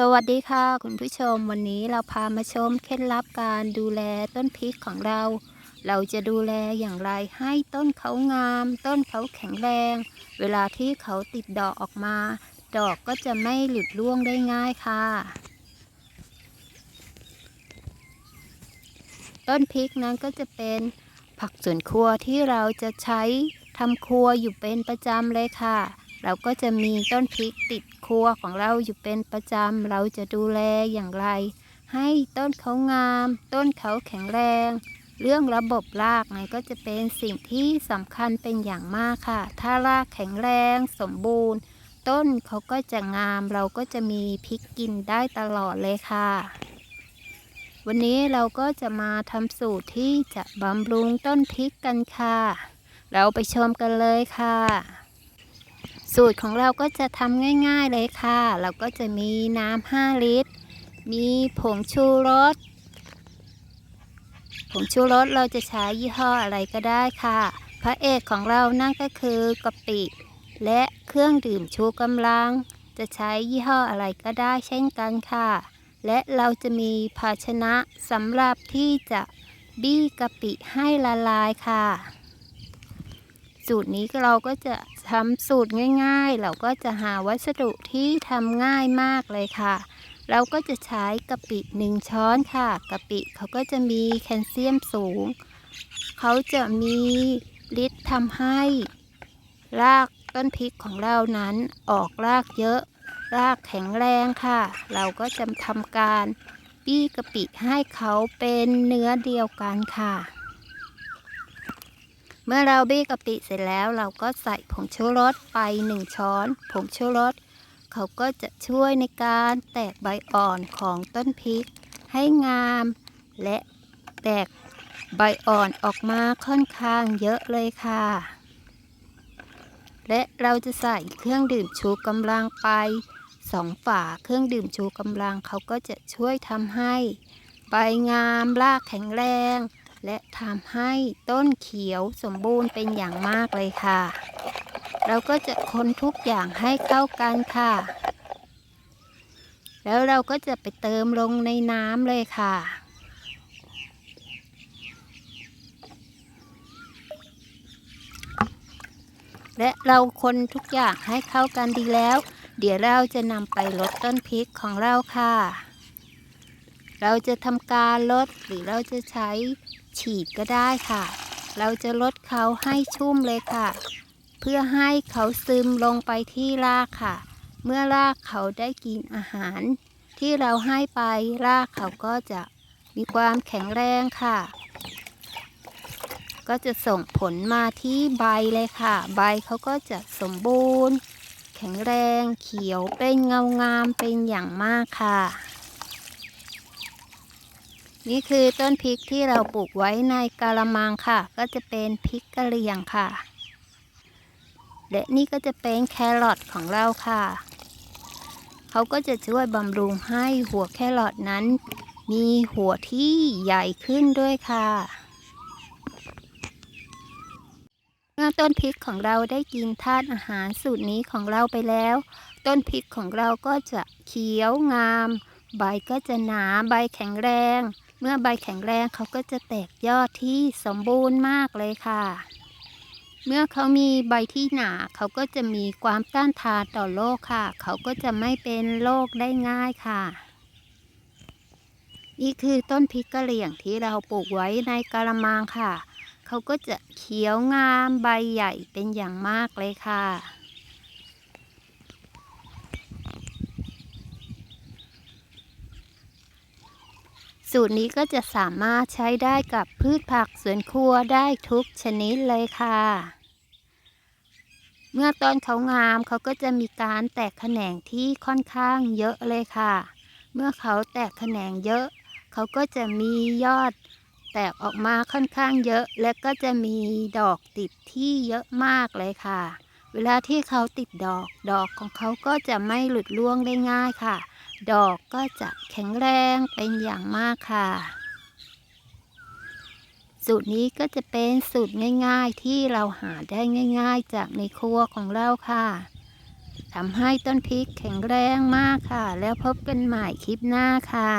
สวัสดีค่ะ คุณผู้ชมวันนี้เราพามาชมเคล็ดลับการดูแลต้นพริกของเรา เราจะดูแลอย่างไรให้ต้นเขางาม ต้นเขาแข็งแรง เวลาที่เขาติดดอกออกมา ดอกก็จะไม่หลุดร่วงได้ง่ายค่ะ ต้นพริกนั้นก็จะเป็นผักสวนครัวที่เราจะใช้ทำครัวอยู่เป็นประจำเลยค่ะ เราก็จะมีต้นพริกติดครัวของเราอยู่เป็นประจำ เราจะดูแลอย่างไร ให้ต้นเขางาม ต้นเขาแข็งแรง เรื่องระบบรากนั้นก็จะเป็นสิ่งที่สำคัญเป็นอย่างมากค่ะ ถ้ารากแข็งแรงสมบูรณ์ ต้นเขาก็จะงาม เราก็จะมีพริกกินได้ตลอดเลยค่ะวันนี้เราก็จะมาทำสูตรที่จะบำรุงต้นพริกกันค่ะ เราไปชมกันเลยค่ะ สูตรของเราก็จะทำง่ายๆเลยค่ะ เราก็จะมีน้ำ5ลิตร มีผงชูรส ผงชูรสเราจะใช้ยี่ห้ออะไรก็ได้ค่ะ พระเอกของเรานั่นก็คือกะปิ และเครื่องดื่มชูกำลัง จะใช้ยี่ห้ออะไรก็ได้เช่นกันค่ะ และเราจะมีภาชนะสำหรับที่จะบี้กะปิให้ละลายค่ะ สูตรนี้เราก็จะทำสูตรง่าย ๆ เราก็จะหาวัสดุที่ทำง่ายมากเลยค่ะ เราก็จะใช้กะปิหนึ่งช้อนค่ะกะปิเขาก็จะมีแคลเซียมสูง เขาจะมีฤทธิ์ทำให้ รากต้นพริกของเรานั้นออกรากเยอะ รากแข็งแรงค่ะ เราก็จะทำการบี้กะปิให้เขาเป็นเนื้อเดียวกันค่ะ เมื่อเราบี้กะปิเสร็จแล้วเราก็ใส่ผงชูรสไปหนึ่งช้อน ผงชูรสเขาก็จะช่วยในการแตกใบอ่อนของต้นพริก ให้งาม และแตกใบอ่อนออกมาค่อนข้างเยอะเลยค่ะ และเราจะใส่เครื่องดื่มชูกำลังไปสองฝาเครื่องดื่มชูกำลังเขาก็จะช่วยทำให้ ใบงามรากแข็งแรง และทำให้ต้นเขียวสมบูรณ์เป็นอย่างมากเลยค่ะ เราก็จะคนทุกอย่างให้เข้ากันค่ะ แล้วเราก็จะไปเติมลงในน้ำเลยค่ะและเราคนทุกอย่างให้เข้ากันดีแล้ว เดี๋ยวเราจะนำไปลดต้นพริกของเราค่ะ เราจะทำการลดหรือเราจะใช้ ฉีดก็ได้ค่ะ เราจะลดเขาให้ชุ่มเลยค่ะ เพื่อให้เขาซึมลงไปที่รากค่ะ เมื่อรากเขาได้กินอาหาร ที่เราให้ไปรากเขาก็จะมีความแข็งแรงค่ะ ก็จะส่งผลมาที่ใบเลยค่ะ ใบเขาก็จะสมบูรณ์ แข็งแรงเขียวเป็นเงางามเป็นอย่างมากค่ะ นี่คือต้นพริกที่เราปลูกไว้ในกะละมังค่ะ ก็จะเป็นพริกกะเหรี่ยงค่ะ และนี่ก็จะเป็นแครอทของเราค่ะ เขาก็จะช่วยบำรุงให้หัวแครอทนั้น มีหัวที่ใหญ่ขึ้นด้วยค่ะเมื่อต้นพริกของเราได้กินธาตุอาหารสูตรนี้ของเราไปแล้ว ต้นพริกของเราก็จะเขียวงาม ใบก็จะหนาใบแข็งแรง เมื่อใบแข็งแรงเขาก็จะแตกยอดที่สมบูรณ์มากเลยค่ะ เมื่อเขามีใบที่หนาเขาก็จะมีความต้านทานต่อโรคค่ะ เขาก็จะไม่เป็นโรคได้ง่ายค่ะ นี่คือต้นพริกกะเหรี่ยงที่เราปลูกไว้ในกระมังค่ะ เขาก็จะเขียวงามใบใหญ่เป็นอย่างมากเลยค่ะ สูตรนี้ก็จะสามารถใช้ได้กับพืชผักสวนครัวได้ทุกชนิดเลยค่ะ เมื่อต้นเขางามเขาก็จะมีการแตกแขนงที่ค่อนข้างเยอะเลยค่ะ เมื่อเขาแตกแขนงเยอะ เขาก็จะมียอดแตกออกมาค่อนข้างเยอะ และก็จะมีดอกติดที่เยอะมากเลยค่ะ เวลาที่เขาติดดอก ดอกของเขาก็จะไม่หลุดร่วงได้ง่ายค่ะ ดอกก็จะแข็งแรงเป็นอย่างมากค่ะ สูตรนี้ก็จะเป็นสูตรง่ายๆที่เราหาได้ง่าย ๆ จากในครัวของเราค่ะทำให้ต้นพริกแข็งแรงมากค่ะ แล้วพบกันใหม่คลิปหน้าค่ะ